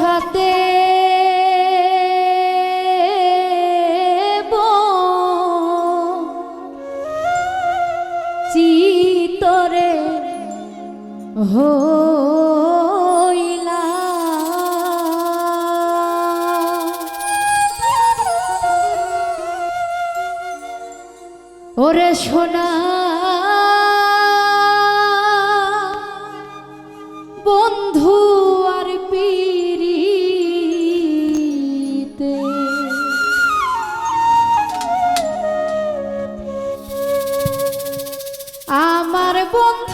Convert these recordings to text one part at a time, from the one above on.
আশাতে বন্ধু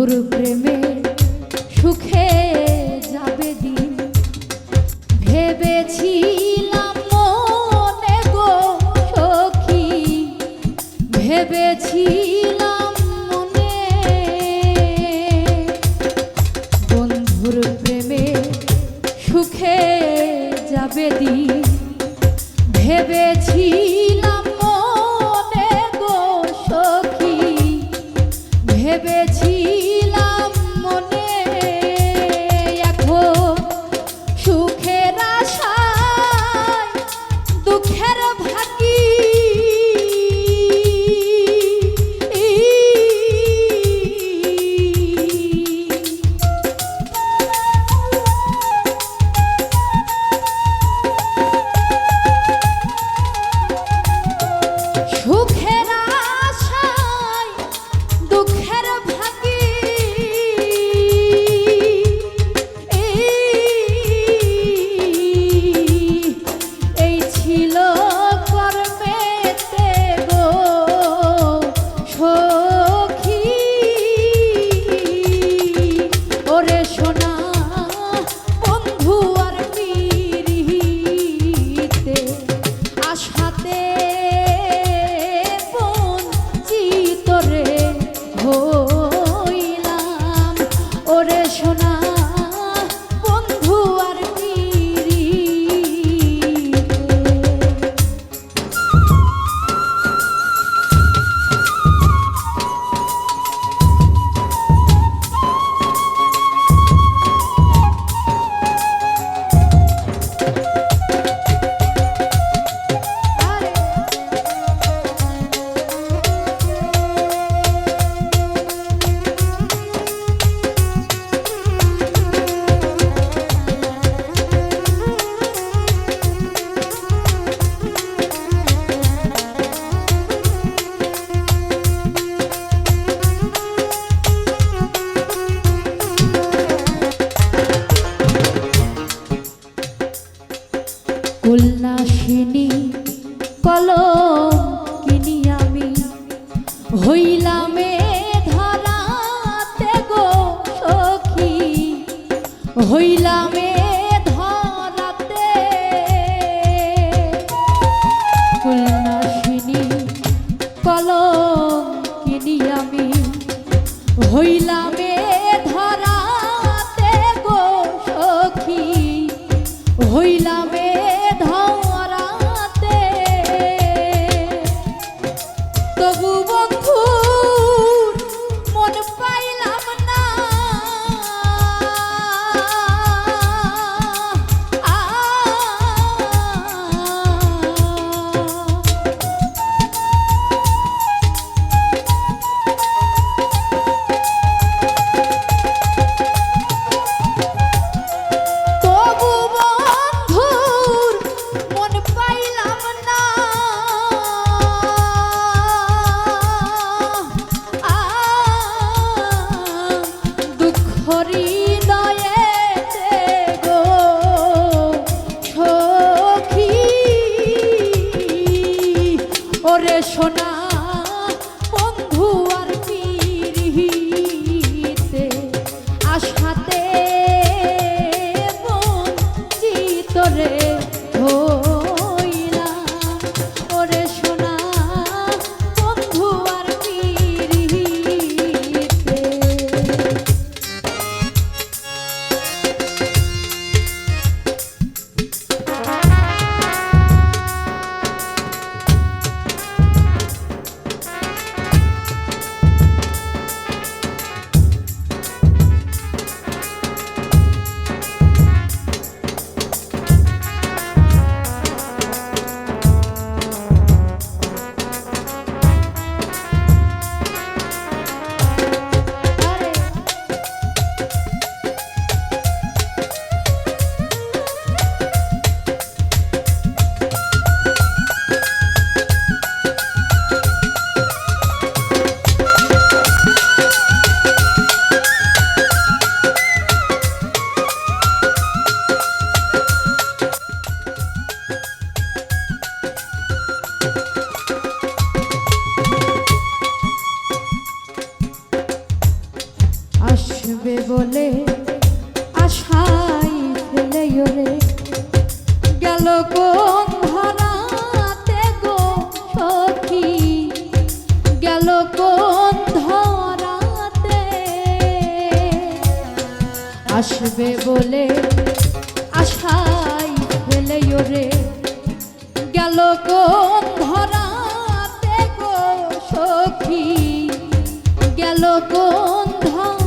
বন্ধুর প্রেমে Kini তবু বন্ধু ওরে সোনা। বলে আশাই ফেলে ওরে গেল কোন ধরাতে গো সখী? গেল কোন ধরাতে? আসবে বলে আশাই ফেলে রে, গেল কোন ধরাতে গো সখী? গেল কোন ধরা